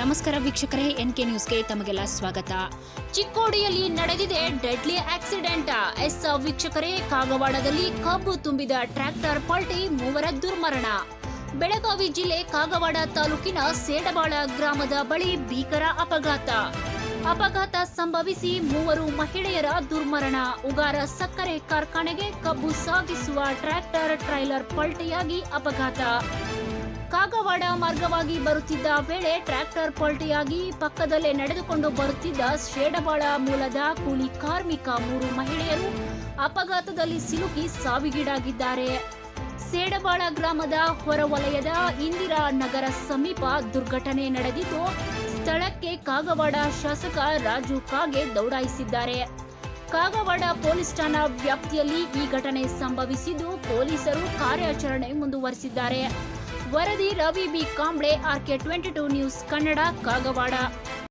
ನಮಸ್ಕಾರ ವೀಕ್ಷಕರೇ, N K ನ್ಯೂಸ್ಗೆ ತಮಗೆಲ್ಲ ಸ್ವಾಗತ. ಚಿಕ್ಕೋಡಿಯಲ್ಲಿ ನಡೆದಿದೆ ಡೆಡ್ಲಿ ಆಕ್ಸಿಡೆಂಟ್. ಎಸ್, ವೀಕ್ಷಕರೇ, ಕಾಗವಾಡದಲ್ಲಿ ಕಬ್ಬು ತುಂಬಿದ ಟ್ರ್ಯಾಕ್ಟರ್ ಪಲ್ಟಿ, ಮೂವರ ದುರ್ಮರಣ. ಬೆಳಗಾವಿ ಜಿಲ್ಲೆ ಕಾಗವಾಡ ತಾಲೂಕಿನ ಸೇಡಬಾಳ ಗ್ರಾಮದ ಬಳಿ ಭೀಕರ ಅಪಘಾತ. ಅಪಘಾತ ಸಂಭವಿಸಿ ಮೂವರು ಮಹಿಳೆಯರ ದುರ್ಮರಣ. ಉಗಾರ ಸಕ್ಕರೆ ಕಾರ್ಖಾನೆಗೆ ಕಬ್ಬು ಸಾಗಿಸುವ ಟ್ರ್ಯಾಕ್ಟರ್, ಟ್ರೈಲರ್ ಪಲ್ಟಿಯಾಗಿ ಅಪಘಾತ. ಕಾಗವಾಡ ಮಾರ್ಗವಾಗಿ ಬರುತ್ತಿದ್ದ ವೇಳೆ ಟ್ರ್ಯಾಕ್ಟರ್ ಪಲ್ಟಿಯಾಗಿ ಪಕ್ಕದಲ್ಲೇ ನಡೆದುಕೊಂಡು ಬರುತ್ತಿದ್ದ ಶೇಡಬಾಳ ಮೂಲದ ಕೂಲಿ ಕಾರ್ಮಿಕ ಮೂರು ಮಹಿಳೆಯರು ಅಪಘಾತದಲ್ಲಿ ಸಿಲುಕಿ ಸಾವಿಗೀಡಾಗಿದ್ದಾರೆ. ಸೇಡವಾಳ ಗ್ರಾಮದ ಹೊರವಲಯದ ಇಂದಿರಾ ನಗರ ಸಮೀಪ ದುರ್ಘಟನೆ ನಡೆದಿದ್ದು, ಸ್ಥಳಕ್ಕೆ ಕಾಗವಾಡ ಶಾಸಕ ರಾಜು ಕಾಗೆ ದೌಡಾಯಿಸಿದ್ದಾರೆ. ಕಾಗವಾಡ ಪೊಲೀಸ್ ಠಾಣಾ ವ್ಯಾಪ್ತಿಯಲ್ಲಿ ಈ ಘಟನೆ ಸಂಭವಿಸಿದ್ದು, ಪೊಲೀಸರು ಕಾರ್ಯಾಚರಣೆ ಮುಂದುವರೆಸಿದ್ದಾರೆ. ವರದಿ Ravi B Kamble RK twenty two news Kannada Kagwad.